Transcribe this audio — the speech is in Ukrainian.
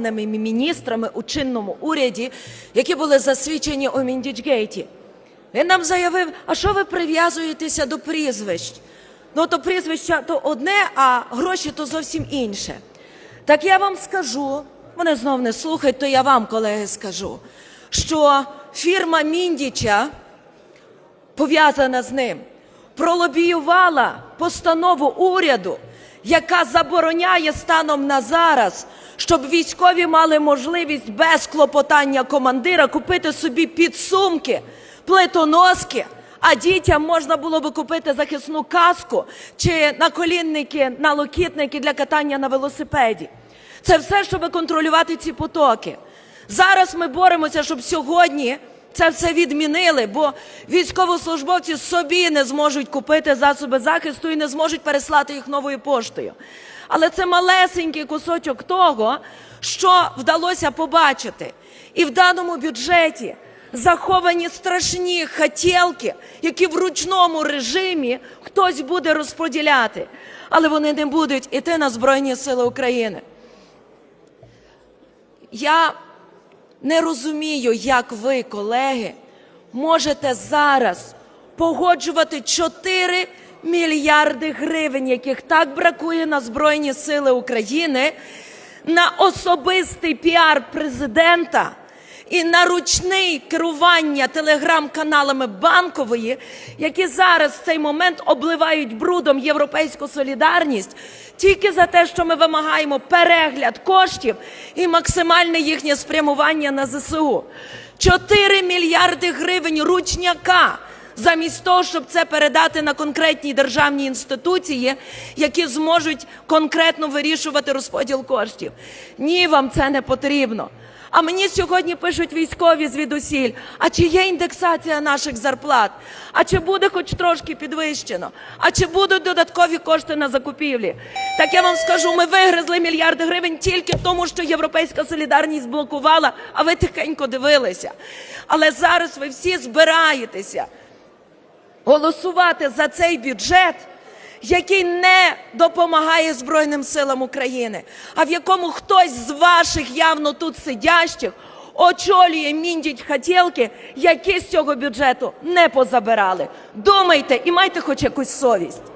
Міністрами у чинному уряді, які були засвідчені у Міндічгейті. Він нам заявив, а що ви прив'язуєтеся до прізвищ? Ну, то прізвища то одне, а гроші то зовсім інше. Так я вам скажу, вони знов не слухають, то я вам, колеги, скажу, що фірма Міндіча, пов'язана з ним, пролобіювала постанову уряду, яка забороняє станом на зараз, щоб військові мали можливість без клопотання командира купити собі підсумки, плитоноски, а дітям можна було би купити захисну каску чи наколінники, налокітники для катання на велосипеді. Це все, щоб контролювати ці потоки. Зараз ми боремося, щоб сьогодні це все відмінили, бо військовослужбовці собі не зможуть купити засоби захисту і не зможуть переслати їх новою поштою. Але це малесенький кусочок того, що вдалося побачити. І в даному бюджеті заховані страшні хотілки, які в ручному режимі хтось буде розподіляти, але вони не будуть іти на Збройні Сили України. Я не розумію, як ви, колеги, можете зараз погоджувати 4 мільярди гривень, яких так бракує на Збройні Сили України, на особистий піар президента і на ручне керування телеграм-каналами банкової, які зараз в цей момент обливають брудом європейську солідарність, тільки за те, що ми вимагаємо перегляд коштів і максимальне їхнє спрямування на ЗСУ. 4 мільярди гривень ручняка. Замість того, щоб це передати на конкретні державні інституції, які зможуть конкретно вирішувати розподіл коштів. Ні, вам це не потрібно. А мені сьогодні пишуть військові звідусіль, а чи є індексація наших зарплат? А чи буде хоч трошки підвищено? А чи будуть додаткові кошти на закупівлі? Так я вам скажу, ми вигризли мільярди гривень тільки тому, що Європейська солідарність блокувала, а ви тихенько дивилися. Але зараз ви всі збираєтеся голосувати за цей бюджет, який не допомагає Збройним силам України, а в якому хтось з ваших явно тут сидящих очолює міндіть хотілки, які з цього бюджету не позабирали. Думайте і майте хоч якусь совість.